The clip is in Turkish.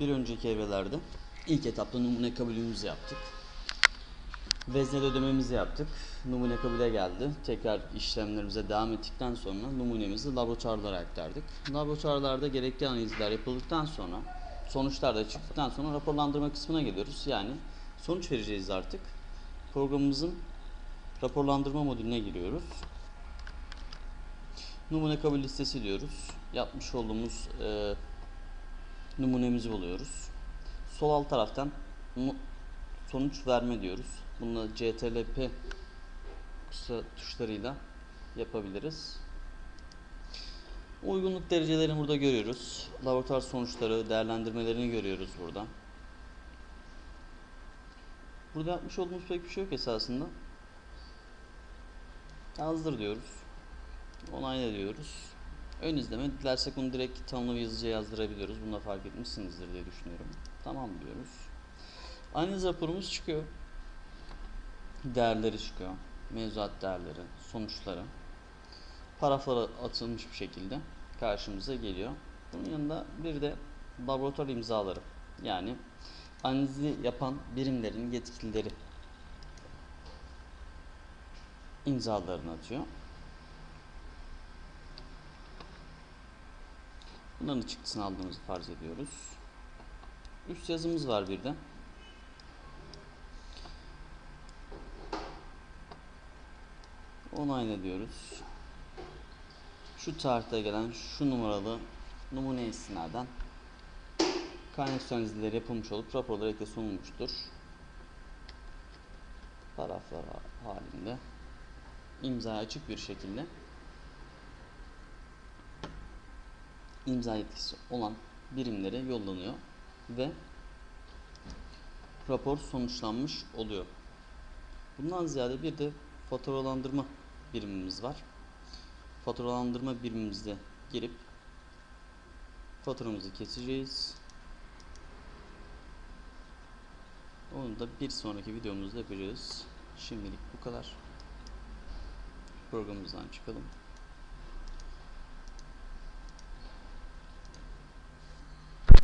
Bir önceki evrelerde ilk etapta numune kabulümüzü yaptık. Veznede ödememizi yaptık. Numune kabule geldi. Tekrar işlemlerimize devam ettikten sonra numunemizi laboratuvarlara aktardık. Laboratuvarlarda gerekli analizler yapıldıktan sonra sonuçlar da çıktıktan sonra raporlandırma kısmına geliyoruz. Yani sonuç vereceğiz artık. Programımızın raporlandırma modülüne giriyoruz. Numune kabul listesi diyoruz. Yapmış olduğumuz e, numunemizi buluyoruz. Sol alt taraftan nu- sonuç verme diyoruz. Bunu CTRL-P kısa tuşlarıyla yapabiliriz. Uygunluk derecelerini burada görüyoruz. Laboratuvar sonuçları, değerlendirmelerini görüyoruz burada. Burada yapmış olduğumuz pek bir şey yok esasında. Yazdır diyoruz. Onayla diyoruz. Ön izleme. Dilersek onu direkt tanımlı bir yazıcıya yazdırabiliyoruz. Bunu da fark etmişsinizdir diye düşünüyorum. Tamam diyoruz. Analiz raporumuz çıkıyor. Değerleri çıkıyor. Mevzuat değerleri, sonuçları. Paraflara atılmış bir şekilde karşımıza geliyor. Bunun yanında bir de laboratuvar imzaları. Yani analizi yapan birimlerin yetkilileri imzalarını atıyor. Bunların çıktısını aldığımızı farz ediyoruz. Üst yazımız var bir de. Onayla diyoruz. Şu tarihte gelen şu numaralı numune istinaden kaynak analizleri yapılmış olup raporlar ekle sunulmuştur. Paraflar halinde imza açık bir şekilde imza yetkisi olan birimlere yollanıyor ve rapor sonuçlanmış oluyor. Bundan ziyade bir de faturalandırma birimimiz var. Faturalandırma birimimizde girip faturamızı keseceğiz. Onu da bir sonraki videomuzda yapacağız. Şimdilik bu kadar. Programımızdan çıkalım.